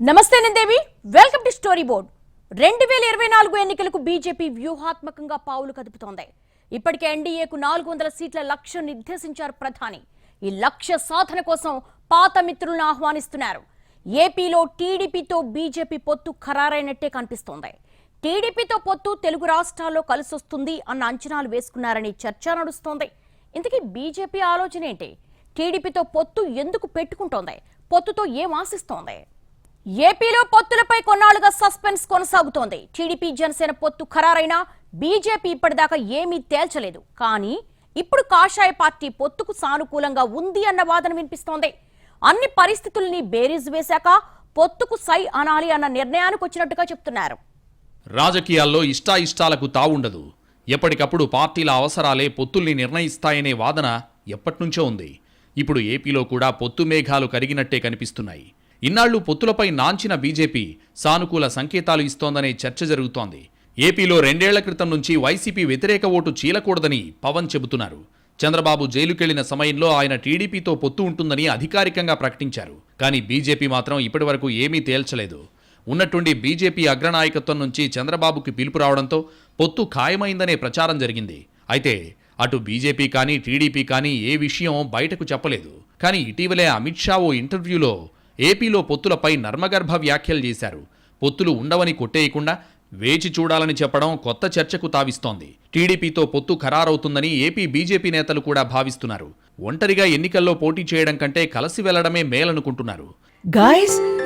నమస్తే నందేవి welcome to story board. రెండు వేల ఇరవై నాలుగు ఎన్నికలకు బీజేపీ వ్యూహాత్మకంగా పావులు కదుపుతోంది. ఇప్పటికే ఎన్డీఏకు నాలుగు వందల సీట్ల లక్ష్యం నిర్దేశించారు ప్రధాని. ఈ లక్ష్య సాధన కోసం పాత మిత్రులను ఆహ్వానిస్తున్నారు. ఏపీలో టీడీపీతో బీజేపీ పొత్తు ఖరారైనట్టే కనిపిస్తోంది. టీడీపీతో పొత్తు తెలుగు రాష్ట్రాల్లో కలిసొస్తుంది అన్న అంచనాలు వేసుకున్నారని చర్చ నడుస్తోంది. ఇంతకీ బీజేపీ ఆలోచన ఏంటి? టీడీపీతో పొత్తు ఎందుకు పెట్టుకుంటోంది? పొత్తుతో ఏం ఆశిస్తోంది? ఏపీలో పొత్తులపై కొన్నాళ్ళుగా సస్పెన్స్ కొనసాగుతోంది. టీడీపీ జనసేన పొత్తు ఖరారైనా బీజేపీ ఇప్పటిదాకా ఏమీ తేల్చలేదు. కానీ ఇప్పుడు కాషాయ పార్టీ పొత్తుకు సానుకూలంగా ఉంది అన్న వాదన వినిపిస్తోంది. అన్ని పరిస్థితుల్ని బేరీజ్ వేశాక పొత్తుకు సై అనాలి అన్న నిర్ణయానికి వచ్చినట్టుగా చెప్తున్నారు. రాజకీయాల్లో ఇష్టాయిష్టాలకు తావుండదు. ఎప్పటికప్పుడు పార్టీల అవసరాలే పొత్తుల్ని నిర్ణయిస్తాయనే వాదన ఎప్పట్నుంచో ఉంది. ఇప్పుడు ఏపీలో కూడా పొత్తు మేఘాలు కరిగినట్టే కనిపిస్తున్నాయి. ఇన్నాళ్ళు పొత్తులపై నాంచిన బీజేపీ సానుకూల సంకేతాలు ఇస్తోందనే చర్చ జరుగుతోంది. ఏపీలో రెండేళ్ళ క్రితం నుంచి వైసీపీ వ్యతిరేక ఓటు చీలకూడదని పవన్ చెబుతున్నారు. చంద్రబాబు జైలుకెళ్ళిన సమయంలో ఆయన టీడీపీతో పొత్తు ఉంటుందని అధికారికంగా ప్రకటించారు. కానీ బీజేపీ మాత్రం ఇప్పటివరకు ఏమీ తేల్చలేదు. ఉన్నట్టుండి బీజేపీ అగ్రనాయకత్వం నుంచి చంద్రబాబుకి పిలుపు రావడంతో పొత్తు ఖాయమైందనే ప్రచారం జరిగింది. అయితే అటు బీజేపీ కానీ టీడీపీ కానీ ఏ విషయం బయటకు చెప్పలేదు. కానీ ఇటీవలే అమిత్ షా ఓ ఇంటర్వ్యూలో ఏపీలో పొత్తులపై నర్మగర్భ వ్యాఖ్యలు చేశారు. పొత్తులు ఉండవని కొట్టేయకుండా వేచి చూడాలని చెప్పడం కొత్త చర్చకు తావిస్తోంది. టీడీపీతో పొత్తు ఖరారవుతుందని ఏపీ బీజేపీ నేతలు కూడా భావిస్తున్నారు. ఒంటరిగా ఎన్నికల్లో పోటీ చేయడం కంటే కలిసి వెళ్ళడమే మేలనుకుంటున్నారు. గాయస్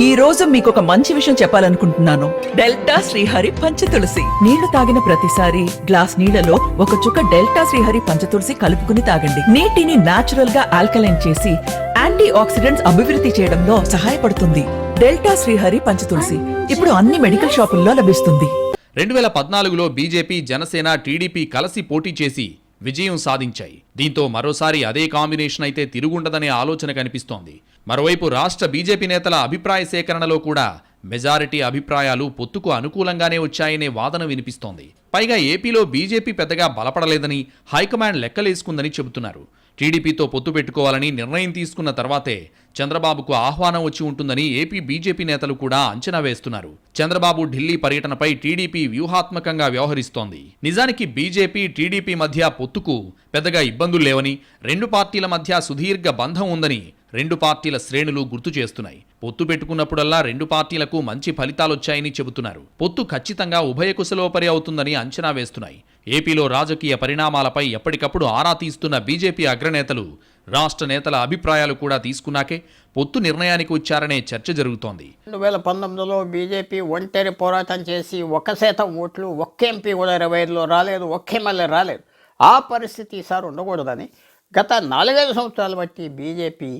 ఈ రోజు మీకు ఒక మంచి విషయం చెప్పాలనుకుంటున్నాను. డెల్టా శ్రీహరి పంచతులసి. నీళ్ళు తాగిన ప్రతిసారి గ్లాస్ నీళ్ళలో ఒక చుక్క డెల్టా శ్రీహరి పంచతులసి కలుపుకుని తాగండి. నీటిని నాచురల్గా ఆల్కలైన్ చేసి యాంటీ ఆక్సిడెంట్స్ అభివృద్ధి చేయడంలో సహాయపడుతుంది. డెల్టా శ్రీహరి పంచతులసి ఇప్పుడు అన్ని మెడికల్ షాపుల్లో లభిస్తుంది. రెండు వేల పద్నాలుగులో బీజేపీ జనసేన టీడీపీ కలిసి పోటీ చేసి విజయం సాధించాయి. దీంతో మరోసారి అదే కాంబినేషన్ అయితే తిరుగుండదనే ఆలోచన కనిపిస్తోంది. మరోవైపు రాష్ట్ర బీజేపీ నేతల అభిప్రాయ సేకరణలో కూడా మెజారిటీ అభిప్రాయాలు పొత్తుకు అనుకూలంగానే వచ్చాయనే వాదన వినిపిస్తోంది. పైగా ఏపీలో బీజేపీ పెద్దగా బలపడలేదని హైకమాండ్ లెక్కలేసుకుందని చెబుతున్నారు. టీడీపీతో పొత్తు పెట్టుకోవాలని నిర్ణయం తీసుకున్న తర్వాతే చంద్రబాబుకు ఆహ్వానం వచ్చి ఉంటుందని ఏపీ బీజేపీ నేతలు కూడా అంచనా వేస్తున్నారు. చంద్రబాబు ఢిల్లీ పర్యటనపై టీడీపీ వ్యూహాత్మకంగా వ్యవహరిస్తోంది. నిజానికి బీజేపీ టీడీపీ మధ్య పొత్తుకు పెద్దగా ఇబ్బందులు లేవని రెండు పార్టీల మధ్య సుదీర్ఘ బంధం ఉందని రెండు పార్టీల శ్రేణులు గుర్తు చేస్తున్నాయి. పొత్తు పెట్టుకున్నప్పుడల్లా రెండు పార్టీలకు మంచి ఫలితాలొచ్చాయని చెబుతున్నారు. పొత్తు ఖచ్చితంగా ఉభయ కుశలోపరి అవుతుందని అంచనా వేస్తున్నాయి. ఏపీలో రాజకీయ పరిణామాలపై ఎప్పటికప్పుడు ఆరా తీస్తున్న బీజేపీ అగ్రనేతలు రాష్ట్ర నేతల అభిప్రాయాలు కూడా తీసుకున్నాకే పొత్తు నిర్ణయానికి వచ్చారనే చర్చ జరుగుతోంది. రెండు వేల పంతొమ్మిదిలో బీజేపీ ఒంటరి పోరాటం చేసి ఒక్క శాతం ఓట్లు ఒక్క ఎంపీ కూడా ఇరవై ఐదులో రాలేదు ఒక్క ఎమ్మెల్యే రాలేదు. ఆ పరిస్థితి ఈసారి ఉండకూడదని గత నాలుగైదు సంవత్సరాలు బట్టి బీజేపీ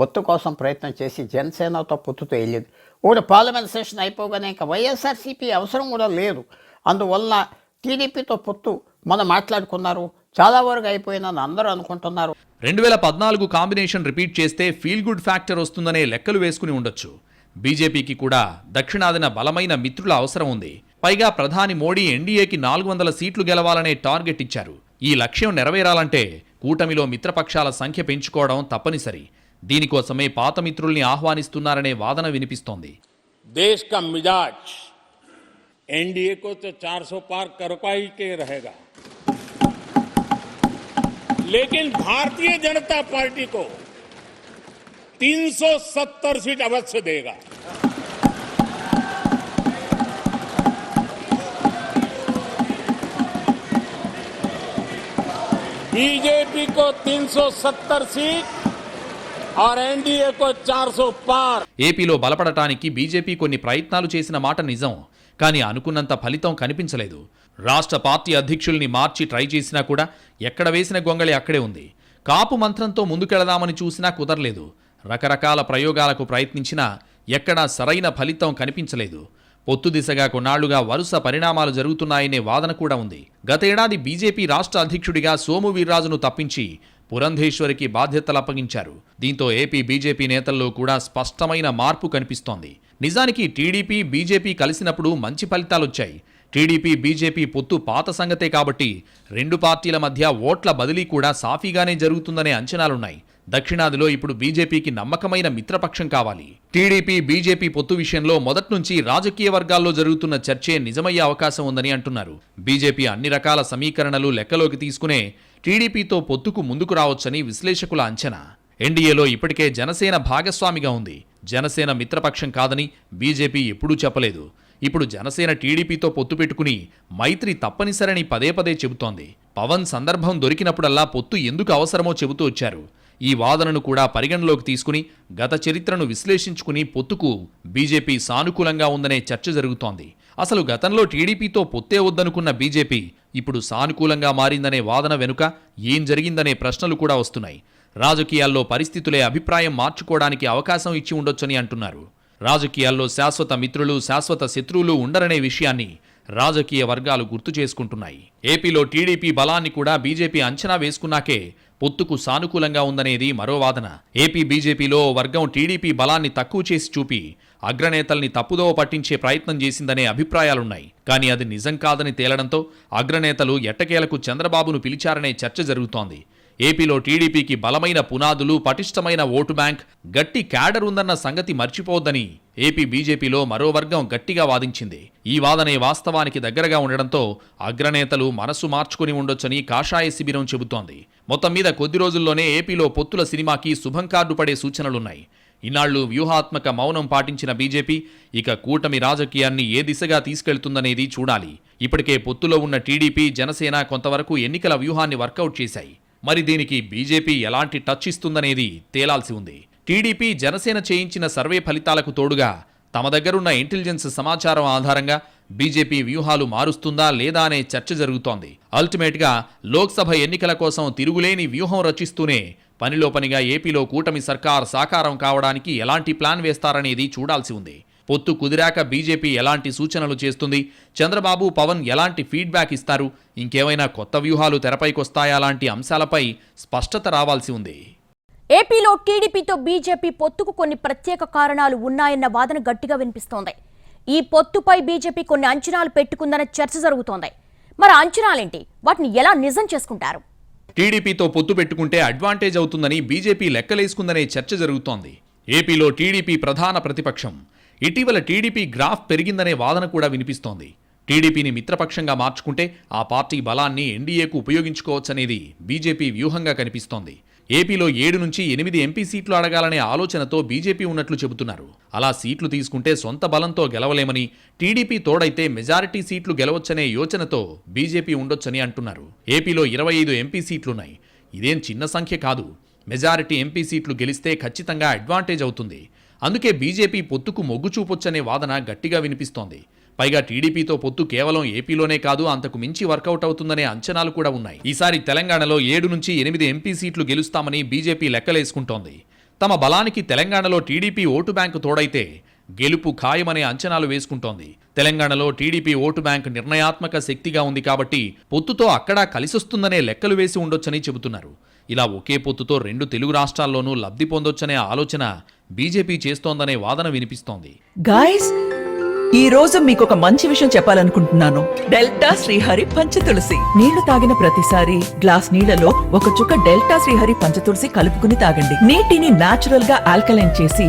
పొత్తు కోసం ప్రయత్నం చేసి జనసేనతో పొత్తుతో వెళ్ళింది. ఒకటి పార్లమెంట్ సెషన్ అయిపోగానే ఇంకా వైఎస్ఆర్సీపీ అవసరం కూడా లేదు. అందువల్ల టీడీపీతో పొత్తు మనం మాట్లాడుకున్నారు. చాలా వరకు అయిపోయిందని అందరూ అనుకుంటున్నారు. రెండు వేల పద్నాలుగు కాంబినేషన్ రిపీట్ చేస్తే ఫీల్ గుడ్ ఫ్యాక్టర్ వస్తుందనే లెక్కలు వేసుకుని ఉండొచ్చు. బీజేపీకి కూడా దక్షిణాదిన బలమైన మిత్రుల అవసరం ఉంది. పైగా ప్రధాని మోడీ ఎన్డీఏకి నాలుగు వందల సీట్లు గెలవాలనే టార్గెట్ ఇచ్చారు. ఈ లక్ష్యం నెరవేరాలంటే కూటమిలో మిత్రపక్షాల సంఖ్య పెంచుకోవడం తప్పనిసరి. దీనికోసమే పాత మిత్రుల్ని ఆహ్వానిస్తున్నారనే వాదన వినిపిస్తోంది देश का मिजाज एनडीए को तो 400 पार कर ही के रहेगा लेकिन भारतीय जनता पार्टी को 370 सीट अवश्य देगा बीजेपी को 370 सीट ఏపీలో బలపడటానికి బీజేపీ కొన్ని ప్రయత్నాలు చేసిన మాట నిజం కానీ అనుకున్నంత ఫలితం కనిపించలేదు. రాష్ట్ర పార్టీ అధ్యక్షుల్ని మార్చి ట్రై చేసినా కూడా ఎక్కడ వేసిన గొంగళి అక్కడే ఉంది. కాపు మంత్రంతో ముందుకెళదామని చూసినా కుదరలేదు. రకరకాల ప్రయోగాలకు ప్రయత్నించినా ఎక్కడా సరైన ఫలితం కనిపించలేదు. పొత్తు దిశగా కొన్నాళ్ళుగా వరుస పరిణామాలు జరుగుతున్నాయనే వాదన కూడా ఉంది. గతేడాది బీజేపీ రాష్ట్ర అధ్యక్షుడిగా సోము వీర్రాజును తప్పించి పురంధేశ్వరికి బాధ్యతలు అప్పగించారు. దీంతో ఏపీ బీజేపీ నేతల్లో కూడా స్పష్టమైన మార్పు కనిపిస్తోంది. నిజానికి టీడీపీ బీజేపీ కలిసినప్పుడు మంచి ఫలితాలొచ్చాయి. టీడీపీ బీజేపీ పొత్తు పాత సంగతే కాబట్టి రెండు పార్టీల మధ్య ఓట్ల బదిలీ కూడా సాఫీగానే జరుగుతుందనే అంచనాలున్నాయి. దక్షిణాదిలో ఇప్పుడు బీజేపీకి నమ్మకమైన మిత్రపక్షం కావాలి. టీడీపీ బీజేపీ పొత్తు విషయంలో మొదట్నుంచి రాజకీయ వర్గాల్లో జరుగుతున్న చర్చే నిజమయ్యే అవకాశం ఉందని అంటున్నారు. బీజేపీ అన్ని రకాల సమీకరణలు లెక్కలోకి తీసుకునే టీడీపీతో పొత్తుకు ముందుకు రావచ్చని విశ్లేషకుల అంచనా. ఎన్డీఏలో ఇప్పటికే జనసేన భాగస్వామిగా ఉంది. జనసేన మిత్రపక్షం కాదని బీజేపీ ఎప్పుడూ చెప్పలేదు. ఇప్పుడు జనసేన టీడీపీతో పొత్తు పెట్టుకుని మైత్రి తప్పనిసరని పదే పదే చెబుతోంది. పవన్ సందర్భం దొరికినప్పుడల్లా పొత్తు ఎందుకు అవసరమో చెబుతూ వచ్చారు. ఈ వాదనను కూడా పరిగణలోకి తీసుకుని గత చరిత్రను విశ్లేషించుకుని పొత్తుకు బీజేపీ సానుకూలంగా ఉందనే చర్చ జరుగుతోంది. అసలు గతంలో టీడీపీతో పొత్తే వద్దనుకున్న బీజేపీ ఇప్పుడు సానుకూలంగా మారిందనే వాదన వెనుక ఏం జరిగిందనే ప్రశ్నలు కూడా వస్తున్నాయి. రాజకీయాల్లో పరిస్థితులే అభిప్రాయం మార్చుకోవడానికి అవకాశం ఇచ్చి ఉండొచ్చని అంటున్నారు. రాజకీయాల్లో శాశ్వత మిత్రులు శాశ్వత శత్రువులు ఉండరనే విషయాన్ని రాజకీయ వర్గాలు గుర్తు చేసుకుంటున్నాయి. ఏపీలో టీడీపీ బలాన్ని కూడా బీజేపీ అంచనా వేసుకున్నాకే పొత్తుకు సానుకూలంగా ఉందనేది మరో వాదన. ఏపీ బీజేపీలో ఓ వర్గం టీడీపీ బలాన్ని తక్కువ చేసి చూపి అగ్రనేతల్ని తప్పుదోవ పట్టించే ప్రయత్నం చేసిందనే అభిప్రాయాలున్నాయి. కానీ అది నిజం కాదని తేలడంతో అగ్రనేతలు ఎట్టకేలకు చంద్రబాబును పిలిచారనే చర్చ జరుగుతోంది. ఏపీలో టీడీపీకి బలమైన పునాదులు పటిష్టమైన ఓటు బ్యాంక్ గట్టి క్యాడర్ ఉందన్న సంగతి మర్చిపోవద్దని ఏపీ బీజేపీలో మరో వర్గం గట్టిగా వాదించింది. ఈ వాదనే వాస్తవానికి దగ్గరగా ఉండడంతో అగ్రనేతలు మనసు మార్చుకుని ఉండొచ్చని కాషాయ శిబిరం చెబుతోంది. మొత్తం మీద కొద్ది రోజుల్లోనే ఏపీలో పొత్తుల సినిమాకి శుభం కార్డు పడే సూచనలున్నాయి. ఇన్నాళ్ళు వ్యూహాత్మక మౌనం పాటించిన బీజేపీ ఇక కూటమి రాజకీయాన్ని ఏ దిశగా తీసుకెళ్తుందనేది చూడాలి. ఇప్పటికే పొత్తులో ఉన్న టీడీపీ జనసేన కొంతవరకు ఎన్నికల వ్యూహాన్ని వర్కౌట్ చేశాయి. మరి దీనికి బీజేపీ ఎలాంటి టచ్ ఇస్తుందనేది తేలాల్సి ఉంది. టీడీపీ జనసేన చేయించిన సర్వే ఫలితాలకు తోడుగా తమ దగ్గరున్న ఇంటెలిజెన్స్ సమాచారం ఆధారంగా బీజేపీ వ్యూహాలు మారుస్తుందా లేదా అనే చర్చ జరుగుతోంది. అల్టిమేట్గా లోక్సభ ఎన్నికల కోసం తిరుగులేని వ్యూహం రచిస్తూనే పనిలో పనిగా ఏపీలో కూటమి సర్కార్ సాకారం కావడానికి ఎలాంటి ప్లాన్ వేస్తారనేది చూడాల్సి ఉంది. పొత్తు కుదిరాక బీజేపీ ఎలాంటి సూచనలు చేస్తుంది? చంద్రబాబు పవన్ ఎలాంటి ఫీడ్బ్యాక్ ఇస్తారు? ఇంకేమైనా కొత్త వ్యూహాలు తెరపైకొస్తాయా? లాంటి అంశాలపై స్పష్టత రావాల్సి ఉంది. ఏపీలో టీడీపీతో బీజేపీ పొత్తుకు కొన్ని ప్రత్యేక కారణాలు ఉన్నాయన్న వాదన గట్టిగా వినిపిస్తోంది. ఈ పొత్తుపై బీజేపీ కొన్ని అంచనాలు పెట్టుకుందన్న చర్చ జరుగుతోంది. మరి అంచనాలేంటి? వాటిని ఎలా నిజం చేసుకుంటారు? టీడీపీతో పొత్తు పెట్టుకుంటే అడ్వాంటేజ్ అవుతుందని బీజేపీ లెక్కలేసుకుందనే చర్చ జరుగుతోంది. ఏపీలో టీడీపీ ప్రధాన ప్రతిపక్షం ఇటీవల టీడీపీ గ్రాఫ్ పెరిగిందనే వాదన కూడా వినిపిస్తోంది. టీడీపీని మిత్రపక్షంగా మార్చుకుంటే ఆ పార్టీ బలాన్ని ఎన్డీఏకు ఉపయోగించుకోవచ్చనేది బీజేపీ వ్యూహంగా కనిపిస్తోంది. ఏపీలో ఏడు నుంచి ఎనిమిది ఎంపీ సీట్లు అడగాలనే ఆలోచనతో బీజేపీ ఉన్నట్లు చెబుతున్నారు. అలా సీట్లు తీసుకుంటే సొంత బలంతో గెలవలేమని టీడీపీ తోడైతే మెజారిటీ సీట్లు గెలవచ్చనే యోచనతో బీజేపీ ఉండొచ్చని అంటున్నారు. ఏపీలో ఇరవై ఐదు ఎంపీ సీట్లున్నాయి. ఇదేం చిన్న సంఖ్య కాదు. మెజారిటీ ఎంపీ సీట్లు గెలిస్తే ఖచ్చితంగా అడ్వాంటేజ్ అవుతుంది. అందుకే బీజేపీ పొత్తుకు మొగ్గు చూపొచ్చనే వాదన గట్టిగా వినిపిస్తోంది. పైగా టీడీపీతో పొత్తు కేవలం ఏపీలోనే కాదు అంతకు మించి వర్కౌట్ అవుతుందనే అంచనాలు కూడా ఉన్నాయి. ఈసారి తెలంగాణలో ఏడు నుంచి ఎనిమిది ఎంపీ సీట్లు గెలుస్తామని బీజేపీ లెక్కలేసుకుంటోంది. తమ బలానికి తెలంగాణలో టీడీపీ ఓటు బ్యాంకు తోడైతే గెలుపు ఖాయమనే అంచనాలు వేసుకుంటోంది. తెలంగాణలో టీడీపీ ఓటు బ్యాంక్ నిర్ణయాత్మక శక్తిగా ఉంది కాబట్టి పొత్తుతో అక్కడా కలిసొస్తుందనే లెక్కలు వేసి ఉండొచ్చని చెబుతున్నారు. ఇలా ఒకే పొత్తుతో రెండు తెలుగు రాష్ట్రాల్లోనూ లబ్ధి పొందొచ్చనే ఆలోచన బీజేపీ చేస్తోందనే వాదన వినిపిస్తోంది. గాయస్ ఈ రోజు మీకు ఒక మంచి విషయం చెప్పాలనుకుంటున్నాను. డెల్టా శ్రీహరి పంచతులసి. నీళ్ళు తాగిన ప్రతిసారి గ్లాస్ నీళ్ళలో ఒక చుక్క డెల్టా శ్రీహరి పంచతులసి కలుపుకుని తాగండి. నీటిని నాచురల్గా ఆల్కలైన్ చేసి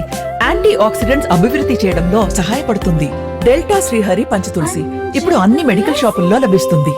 యాంటీ ఆక్సిడెంట్స్ అభివృద్ధి చేయడంలో సహాయపడుతుంది. డెల్టా శ్రీహరి పంచతులసి ఇప్పుడు అన్ని మెడికల్ షాపుల్లో లభిస్తుంది.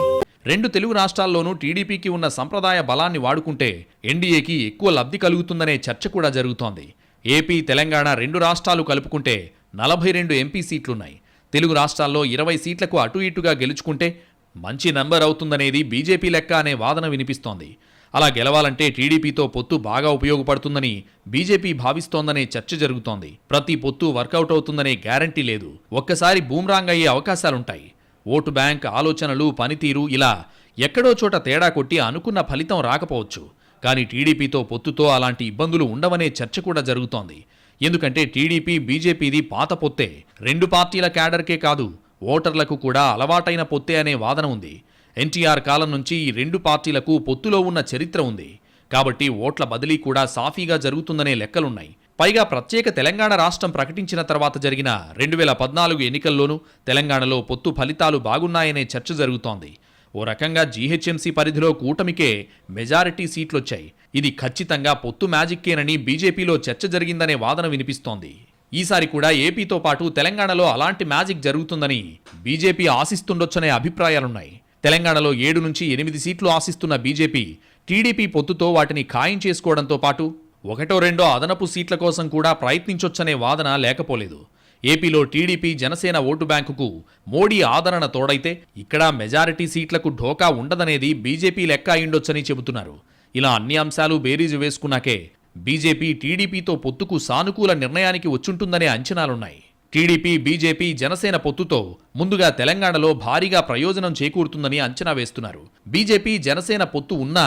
రెండు తెలుగు రాష్ట్రాల్లోనూ టీడీపీకి ఉన్న సంప్రదాయ బలాన్ని వాడుకుంటే ఎన్డీఏకి ఎక్కువ లబ్ధి కలుగుతుందనే చర్చ కూడా జరుగుతోంది. ఏపీ తెలంగాణ రెండు రాష్ట్రాలు కలుపుకుంటే నలభై రెండు ఎంపీ సీట్లున్నాయి. తెలుగు రాష్ట్రాల్లో ఇరవై సీట్లకు అటు ఇటుగా గెలుచుకుంటే మంచి నంబర్ అవుతుందనేది బీజేపీ లెక్క అనే వాదన వినిపిస్తోంది. అలా గెలవాలంటే టీడీపీతో పొత్తు బాగా ఉపయోగపడుతుందని బీజేపీ భావిస్తోందనే చర్చ జరుగుతోంది. ప్రతి పొత్తు వర్కౌట్ అవుతుందనే గ్యారంటీ లేదు. ఒక్కసారి బూమ్రాంగ్ అయ్యే అవకాశాలుంటాయి. ఓటు బ్యాంక్ ఆలోచనలు పనితీరు ఇలా ఎక్కడో చోట తేడా కొట్టి అనుకున్న ఫలితం రాకపోవచ్చు. కానీ టీడీపీతో పొత్తుతో అలాంటి ఇబ్బందులు ఉండవనే చర్చ కూడా జరుగుతోంది. ఎందుకంటే టీడీపీ బీజేపీది పాత పొత్తే రెండు పార్టీల క్యాడర్కే కాదు ఓటర్లకు కూడా అలవాటైన పొత్తే అనే వాదన ఉంది. ఎన్టీఆర్ కాలం నుంచి ఈ రెండు పార్టీలకు పొత్తులో ఉన్న చరిత్ర ఉంది. కాబట్టి ఓట్ల బదిలీ కూడా సాఫీగా జరుగుతుందనే లెక్కలున్నాయి. పైగా ప్రత్యేక తెలంగాణ రాష్ట్రం ప్రకటించిన తర్వాత జరిగిన రెండు వేల పద్నాలుగు ఎన్నికల్లోనూ తెలంగాణలో పొత్తు ఫలితాలు బాగున్నాయనే చర్చ జరుగుతోంది. ఓ రకంగా జీహెచ్ఎంసీ పరిధిలో కూటమికే మెజారిటీ సీట్లొచ్చాయి. ఇది ఖచ్చితంగా పొత్తు మ్యాజిక్కేనని బీజేపీలో చర్చ జరిగిందనే వాదన వినిపిస్తోంది. ఈసారి కూడా ఏపీతో పాటు తెలంగాణలో అలాంటి మ్యాజిక్ జరుగుతుందని బీజేపీ ఆశిస్తుండొచ్చనే అభిప్రాయాలున్నాయి. తెలంగాణలో ఏడు నుంచి ఎనిమిది సీట్లు ఆశిస్తున్న బీజేపీ టీడీపీ పొత్తుతో వాటిని ఖాయం చేసుకోవడంతో పాటు ఒకటో రెండో అదనపు సీట్ల కోసం కూడా ప్రయత్నించొచ్చనే వాదన లేకపోలేదు. ఏపీలో టీడీపీ జనసేన ఓటు బ్యాంకుకు మోడీ ఆదరణ తోడైతే ఇక్కడ మెజారిటీ సీట్లకు ఢోకా ఉండదనేది బీజేపీ లెక్క అయిండొచ్చని చెబుతున్నారు. ఇలా అన్ని అంశాలు బేరీజు వేసుకున్నాకే బీజేపీ టీడీపీతో పొత్తుకు సానుకూల నిర్ణయానికి వచ్చుంటుందనే అంచనాలున్నాయి. టీడీపీ బీజేపీ జనసేన పొత్తుతో ముందుగా తెలంగాణలో భారీగా ప్రయోజనం చేకూరుతుందని అంచనా వేస్తున్నారు. బీజేపీ జనసేన పొత్తు ఉన్నా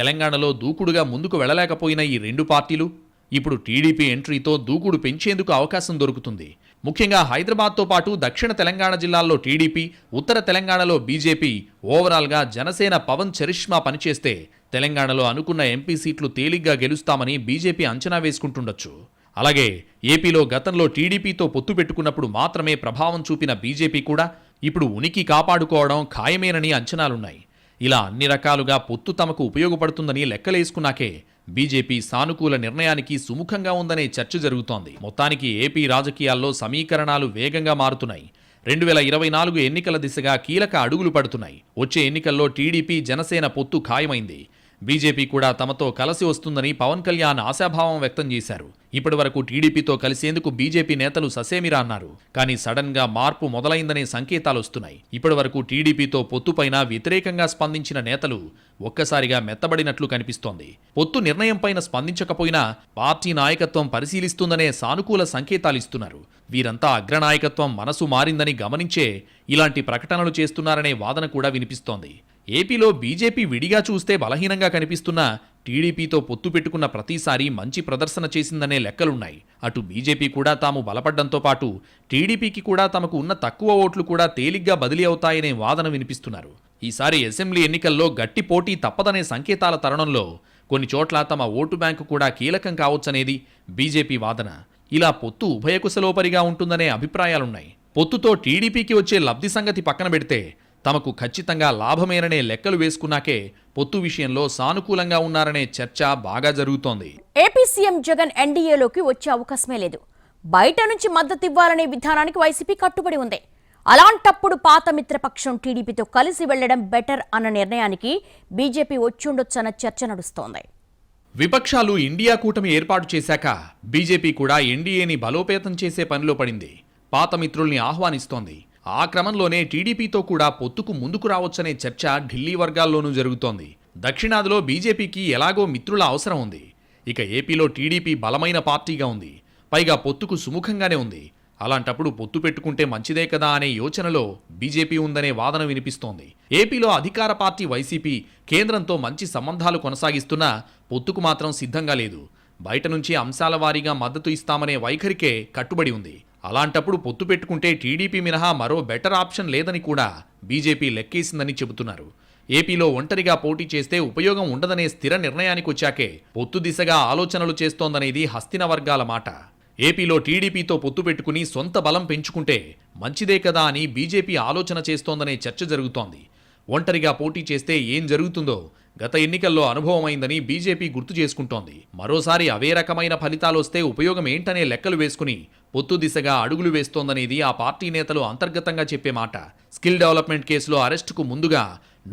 తెలంగాణలో దూకుడుగా ముందుకు వెళ్ళలేకపోయిన ఈ రెండు పార్టీలు. ఇప్పుడు టీడీపీ ఎంట్రీతో దూకుడు పెంచేందుకు అవకాశం దొరుకుతుంది. ముఖ్యంగా హైదరాబాద్తో పాటు దక్షిణ తెలంగాణ జిల్లాల్లో టీడీపీ ఉత్తర తెలంగాణలో బీజేపీ ఓవరాల్గా జనసేన పవన్ చరిష్మా పనిచేస్తే తెలంగాణలో అనుకున్న ఎంపీ సీట్లు తేలిగ్గా గెలుస్తామని బీజేపీ అంచనా వేసుకుంటుండొచ్చు. అలాగే ఏపీలో గతంలో టీడీపీతో పొత్తు పెట్టుకున్నప్పుడు మాత్రమే ప్రభావం చూపిన బీజేపీ కూడా ఇప్పుడు ఉనికి కాపాడుకోవడం ఖాయమేనని అంచనాలున్నాయి. ఇలా అన్ని రకాలుగా పొత్తు తమకు ఉపయోగపడుతుందని లెక్కలేసుకున్నాకే బీజేపీ సానుకూల నిర్ణయానికి సుముఖంగా ఉందనే చర్చ జరుగుతోంది. మొత్తానికి ఏపీ రాజకీయాల్లో సమీకరణాలు వేగంగా మారుతున్నాయి. రెండు వేల ఇరవై నాలుగు ఎన్నికల దిశగా కీలక అడుగులు పడుతున్నాయి. వచ్చే ఎన్నికల్లో టీడీపీ జనసేన పొత్తు ఖాయమైంది. బీజేపీ కూడా తమతో కలిసి వస్తుందని పవన్ కళ్యాణ్ ఆశాభావం వ్యక్తం చేశారు. ఇప్పటి వరకు టీడీపీతో కలిసేందుకు బీజేపీ నేతలు ససేమిరా అన్నారు. కానీ సడన్గా మార్పు మొదలైందనే సంకేతాలు వస్తున్నాయి. ఇప్పటి వరకు టీడీపీతో పొత్తుపైన వ్యతిరేకంగా స్పందించిన నేతలు ఒక్కసారిగా మెత్తబడినట్లు కనిపిస్తోంది. పొత్తు నిర్ణయంపైన స్పందించకపోయినా పార్టీ నాయకత్వం పరిశీలిస్తుందనే సానుకూల సంకేతాలు ఇస్తున్నారు. వీరంతా అగ్రనాయకత్వం మనసు మారిందని గమనించే ఇలాంటి ప్రకటనలు చేస్తున్నారనే వాదన కూడా వినిపిస్తోంది. ఏపీలో బీజేపీ విడిగా చూస్తే బలహీనంగా కనిపిస్తున్న టీడీపీతో పొత్తు పెట్టుకున్న ప్రతిసారి మంచి ప్రదర్శన చేసిందనే లెక్కలున్నాయి. అటు బీజేపీ కూడా తాము బలపడ్డంతో పాటు టీడీపీకి కూడా తమకు ఉన్న తక్కువ ఓట్లు కూడా తేలిగ్గా బదిలీ అవుతాయనే వాదన వినిపిస్తున్నారు. ఈసారి అసెంబ్లీ ఎన్నికల్లో గట్టి పోటీ తప్పదనే సంకేతాల తరుణంలో కొన్ని చోట్ల తమ ఓటు బ్యాంకు కూడా కీలకం కావచ్చనేది బీజేపీ వాదన. ఇలా పొత్తు ఉభయకుశలోపరిగా ఉంటుందనే అభిప్రాయాలున్నాయి. పొత్తుతో టీడీపీకి వచ్చే లబ్ధి సంగతి పక్కన పెడితే తమకు ఖచ్చితంగా లాభమేననే లెక్కలు వేసుకున్నాకే పొత్తు విషయంలో సానుకూలంగా ఉన్నారనే చర్చ బాగా జరుగుతోంది. ఏపీ సీఎం జగన్ ఎన్డీఏలోకి వచ్చే అవకాశమే లేదు. బయట నుంచి మద్దతు ఇవ్వాలనే విధానానికి వైసీపీ కట్టుబడి ఉంది. అలాంటప్పుడు పాత మిత్రపక్షం టీడీపీతో కలిసి వెళ్ళడం బెటర్ అన్న నిర్ణయానికి బీజేపీ వచ్చుండొచ్చన్న చర్చ నడుస్తోంది. విపక్షాలు ఇండియా కూటమి ఏర్పాటు చేశాక బీజేపీ కూడా ఎన్డీఏని బలోపేతం చేసే పనిలో పడింది. పాత మిత్రుల్ని ఆహ్వానిస్తోంది. ఆ క్రమంలోనే టీడీపీతో కూడా పొత్తుకు ముందుకు రావచ్చనే చర్చ ఢిల్లీ వర్గాల్లోనూ జరుగుతోంది. దక్షిణాదిలో బీజేపీకి ఎలాగో మిత్రుల అవసరం ఉంది. ఇక ఏపీలో టీడీపీ బలమైన పార్టీగా ఉంది. పైగా పొత్తుకు సుముఖంగానే ఉంది. అలాంటప్పుడు పొత్తు పెట్టుకుంటే మంచిదే కదా అనే యోచనలో బీజేపీ ఉందనే వాదన వినిపిస్తోంది. ఏపీలో అధికార పార్టీ వైసీపీ కేంద్రంతో మంచి సంబంధాలు కొనసాగిస్తున్నా పొత్తుకు మాత్రం సిద్ధంగా లేదు. బయట నుంచి అంశాల వారీగా మద్దతు ఇస్తామనే వైఖరికే కట్టుబడి ఉంది. అలాంటప్పుడు పొత్తు పెట్టుకుంటే టీడీపీ మినహా మరో బెటర్ ఆప్షన్ లేదని కూడా బీజేపీ లెక్కేసిందని చెబుతున్నారు. ఏపీలో ఒంటరిగా పోటీ చేస్తే ఉపయోగం ఉండదనే స్థిర నిర్ణయానికి వచ్చాకే పొత్తు దిశగా ఆలోచనలు చేస్తోందనేది హస్తిన వర్గాల మాట. ఏపీలో టీడీపీతో పొత్తు పెట్టుకుని సొంత బలం పెంచుకుంటే మంచిదే కదా అని బీజేపీ ఆలోచన చేస్తోందనే చర్చ జరుగుతోంది. ఒంటరిగా పోటీ చేస్తే ఏం జరుగుతుందో గత ఎన్నికల్లో అనుభవమైందని బీజేపీ గుర్తు చేసుకుంటోంది. మరోసారి అవే రకమైన ఫలితాలొస్తే ఉపయోగం ఏంటనే లెక్కలు వేసుకుని పొత్తు దిశగా అడుగులు వేస్తోందనేది ఆ పార్టీ నేతలు అంతర్గతంగా చెప్పే మాట. స్కిల్ డెవలప్మెంట్ కేసులో అరెస్టుకు ముందుగా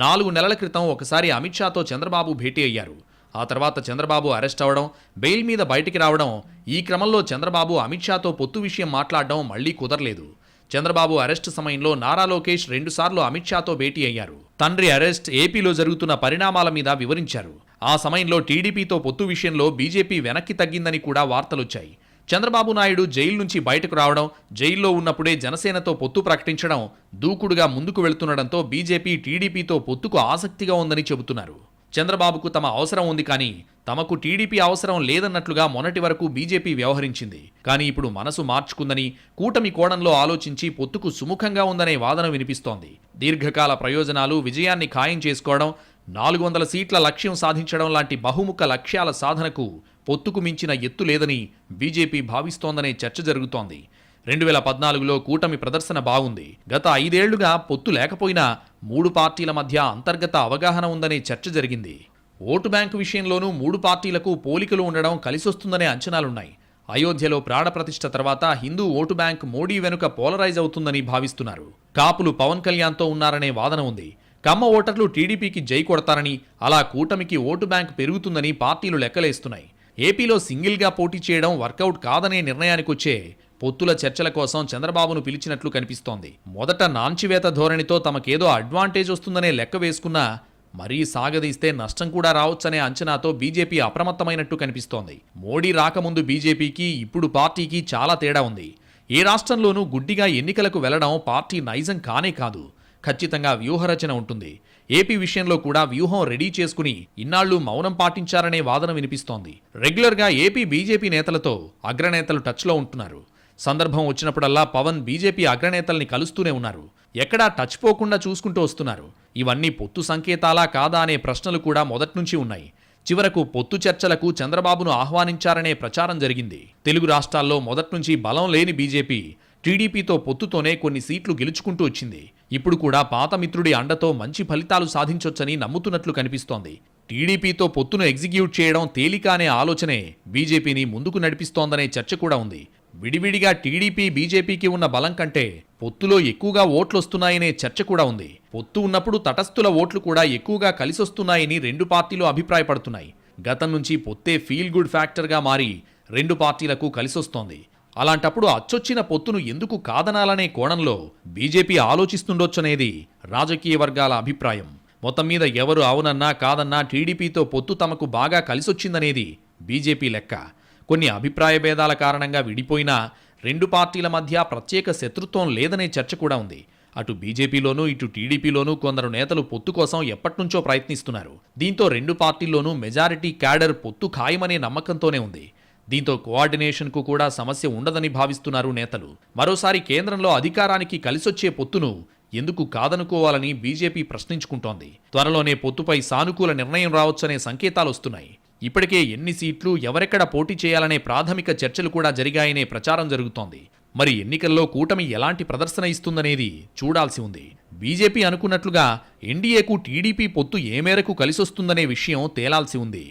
నాలుగు నెలల క్రితం ఒకసారి అమిత్ షాతో చంద్రబాబు భేటీ అయ్యారు. ఆ తర్వాత చంద్రబాబు అరెస్ట్ అవడం బెయిల్ మీద బయటికి రావడం ఈ క్రమంలో చంద్రబాబు అమిత్ షాతో పొత్తు విషయం మాట్లాడడం మళ్ళీ కుదరలేదు. చంద్రబాబు అరెస్ట్ సమయంలో నారా లోకేష్ రెండుసార్లు అమిత్ షాతో భేటీ అయ్యారు. తండ్రి అరెస్ట్ ఏపీలో జరుగుతున్న పరిణామాల మీద వివరించారు. ఆ సమయంలో టీడీపీతో పొత్తు విషయంలో బీజేపీ వెనక్కి తగ్గిందని కూడా వార్తలొచ్చాయి. చంద్రబాబు నాయుడు జైలు నుంచి బయటకు రావడం జైల్లో ఉన్నప్పుడే జనసేనతో పొత్తు ప్రకటించడం దూకుడుగా ముందుకు వెళ్తుండడంతో బీజేపీ టీడీపీతో పొత్తుకు ఆసక్తిగా ఉందని చెబుతున్నారు. చంద్రబాబుకు తమ అవసరం ఉంది కానీ తమకు టీడీపీ అవసరం లేదన్నట్లుగా మొన్నటి వరకు బీజేపీ వ్యవహరించింది. కానీ ఇప్పుడు మనసు మార్చుకుందని కూటమి కోణంలో ఆలోచించి పొత్తుకు సుముఖంగా ఉందనే వాదన వినిపిస్తోంది. దీర్ఘకాల ప్రయోజనాలు విజయాన్ని ఖాయం చేసుకోవడం నాలుగు వందల సీట్ల లక్ష్యం సాధించడం లాంటి బహుముఖ లక్ష్యాల సాధనకు పొత్తుకు మించిన ఎత్తు లేదని బీజేపీ భావిస్తోందనే చర్చ జరుగుతోంది. రెండు వేల పద్నాలుగులో కూటమి ప్రదర్శన బాగుంది. గత ఐదేళ్ళుగా పొత్తు లేకపోయినా మూడు పార్టీల మధ్య అంతర్గత అవగాహన ఉందనే చర్చ జరిగింది. ఓటు బ్యాంకు విషయంలోనూ మూడు పార్టీలకు పోలికలు ఉండడం కలిసొస్తుందనే అంచనాలున్నాయి. అయోధ్యలో ప్రాణప్రతిష్ఠ తర్వాత హిందూ ఓటు బ్యాంక్ మోడీ వెనుక పోలరైజ్ అవుతుందని భావిస్తున్నారు. కాపులు పవన్ కళ్యాణ్తో ఉన్నారనే వాదన ఉంది. కమ్మ ఓటర్లు టీడీపీకి జై కొడతారని అలా కూటమికి ఓటు బ్యాంక్ పెరుగుతుందని పార్టీలు లెక్కలేస్తున్నాయి. ఏపీలో సింగిల్గా పోటీ చేయడం వర్కౌట్ కాదనే నిర్ణయానికొచ్చే పొత్తుల చర్చల కోసం చంద్రబాబును పిలిచినట్లు కనిపిస్తోంది. మొదట నాంచివేత ధోరణితో తమకేదో అడ్వాంటేజ్ వస్తుందనే లెక్క వేసుకున్నా మరీ సాగదీస్తే నష్టం కూడా రావచ్చనే అంచనాతో బీజేపీ అప్రమత్తమైనట్టు కనిపిస్తోంది. మోడీ రాకముందు బీజేపీకి ఇప్పుడు పార్టీకి చాలా తేడా ఉంది. ఏ రాష్ట్రంలోనూ గుడ్డిగా ఎన్నికలకు వెళ్ళడం పార్టీ నైజం కానే కాదు. ఖచ్చితంగా వ్యూహరచన ఉంటుంది. ఏపీ విషయంలో కూడా వ్యూహం రెడీ చేసుకుని ఇన్నాళ్ళు మౌనం పాటించారనే వాదన వినిపిస్తోంది. రెగ్యులర్గా ఏపీ బీజేపీ నేతలతో అగ్రనేతలు టచ్లో ఉంటున్నారు. సందర్భం వచ్చినప్పుడల్లా పవన్ బీజేపీ అగ్రనేతల్ని కలుస్తూనే ఉన్నారు. ఎక్కడా టచ్ పోకుండా చూసుకుంటూ వస్తున్నారు. ఇవన్నీ పొత్తు సంకేతాలా కాదా అనే ప్రశ్నలు కూడా మొదట్నుంచి ఉన్నాయి. చివరకు పొత్తు చర్చలకు చంద్రబాబును ఆహ్వానించారనే ప్రచారం జరిగింది. తెలుగు రాష్ట్రాల్లో మొదట్నుంచి బలం లేని బీజేపీ టీడీపీతో పొత్తుతోనే కొన్ని సీట్లు గెలుచుకుంటూ వచ్చింది. ఇప్పుడు కూడా పాత మిత్రుడి అండతో మంచి ఫలితాలు సాధించొచ్చని నమ్ముతున్నట్లు కనిపిస్తోంది. టీడీపీతో పొత్తును ఎగ్జిక్యూట్ చేయడం తేలిక అనే ఆలోచనే బీజేపీని ముందుకు నడిపిస్తోందనే చర్చ కూడా ఉంది. విడివిడిగా టీడీపీ బీజేపీకి ఉన్న బలం కంటే పొత్తులో ఎక్కువగా ఓట్లొస్తున్నాయనే చర్చ కూడా ఉంది. పొత్తు ఉన్నప్పుడు తటస్థుల ఓట్లు కూడా ఎక్కువగా కలిసొస్తున్నాయని రెండు పార్టీలు అభిప్రాయపడుతున్నాయి. గతం నుంచి పొత్తే ఫీల్ గుడ్ ఫ్యాక్టర్గా మారి రెండు పార్టీలకు కలిసొస్తోంది. అలాంటప్పుడు అచ్చొచ్చిన పొత్తును ఎందుకు కాదనాలనే కోణంలో బీజేపీ ఆలోచిస్తుండొచ్చనేది రాజకీయ వర్గాల అభిప్రాయం. మొత్తం మీద ఎవరు అవునన్నా కాదన్నా టీడీపీతో పొత్తు తమకు బాగా కలిసొచ్చిందనేది బీజేపీ లెక్క. కొన్ని అభిప్రాయ భేదాల కారణంగా విడిపోయినా రెండు పార్టీల మధ్య ప్రత్యేక శత్రుత్వం లేదనే చర్చ కూడా ఉంది. అటు బీజేపీలోనూ ఇటు టీడీపీలోనూ కొందరు నేతలు పొత్తు కోసం ఎప్పటినుంచో ప్రయత్నిస్తున్నారు. దీంతో రెండు పార్టీల్లోనూ మెజారిటీ క్యాడర్ పొత్తు ఖాయమనే నమ్మకంతోనే ఉంది. దీంతో కోఆర్డినేషన్కు కూడా సమస్య ఉండదని భావిస్తున్నారు నేతలు. మరోసారి కేంద్రంలో అధికారానికి కలిసొచ్చే పొత్తును ఎందుకు కాదనుకోవాలని బీజేపీ ప్రశ్నించుకుంటోంది. త్వరలోనే పొత్తుపై సానుకూల నిర్ణయం రావచ్చనే సంకేతాలొస్తున్నాయి ఇప్పటికే ఎన్ని సీట్లు ఎవరెక్కడ పోటీ చేయాలనే ప్రాథమిక చర్చలు కూడా జరిగాయనే ప్రచారం జరుగుతోంది. మరి ఎన్నికల్లో కూటమి ఎలాంటి ప్రదర్శన ఇస్తుందనేది చూడాల్సి ఉంది. బీజేపీ అనుకున్నట్లుగా ఎన్డీఏకు టీడీపీ పొత్తు ఏ మేరకు కలిసొస్తుందనే విషయం తేలాల్సి ఉంది.